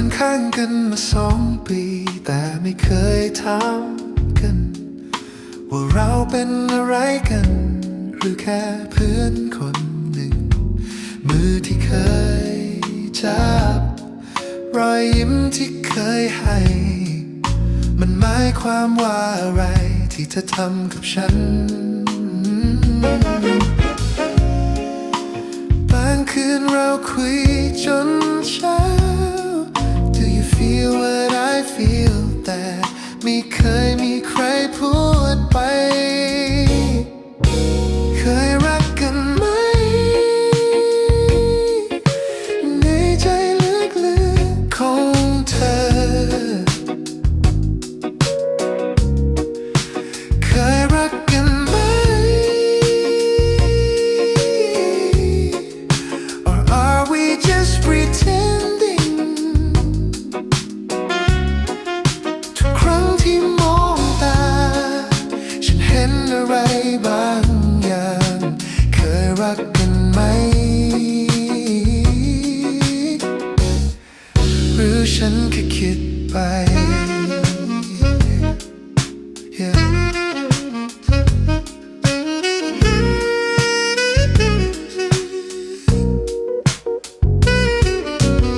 านข้างกันมาสองปี แต่ไม่เคยถามกัน ว่าเราเป็นอะไรกัน หรือแค่เพื่อนคนหนึ่ง มือที่เคยจับ รอยยิ้มที่เคยให้ มันหมายความว่าอะไรที่เธอทำกับฉันบางคืนเราคุยจน that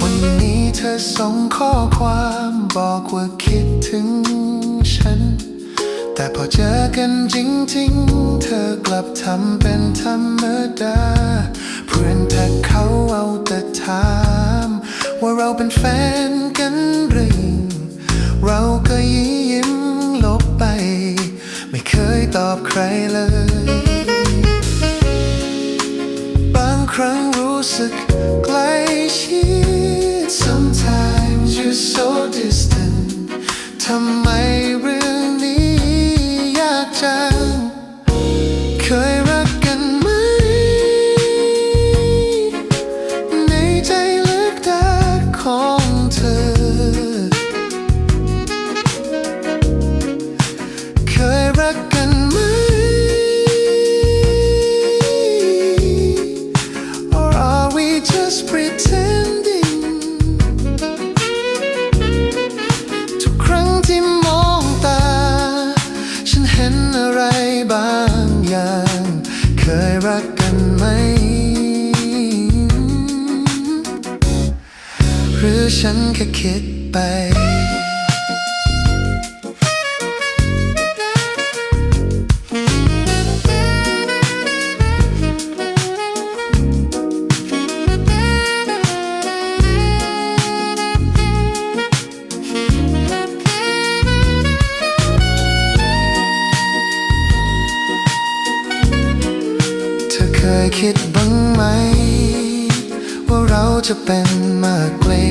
วันนี้เธอส่งข้อความบอกว่าคิดถึงฉัน แต่พอเจอกันจริงๆ เธอกลับทำเป็นธรรมดา เพื่อนทักเขาเอาแต่ถาม ว่าเราเป็นแฟนกัน รั้งรู้สึกใกล้ชิด Sometimes you're so distant ทำไม อย่าง เคยรักกันไหม หรือฉันแค่คิดไป คิดบ้างไหม ว่าเราจะเป็นมากกว่า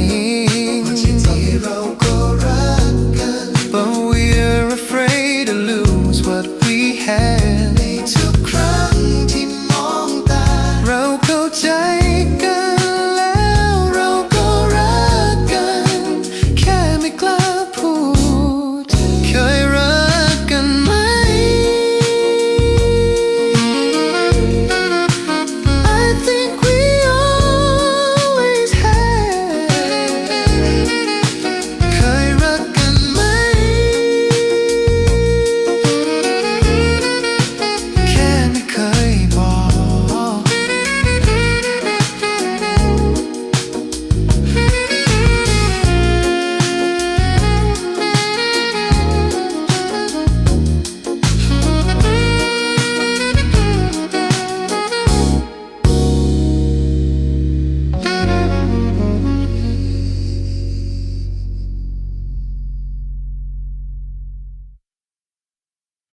ที่เราก็รักกัน But we're afraid to lose what we have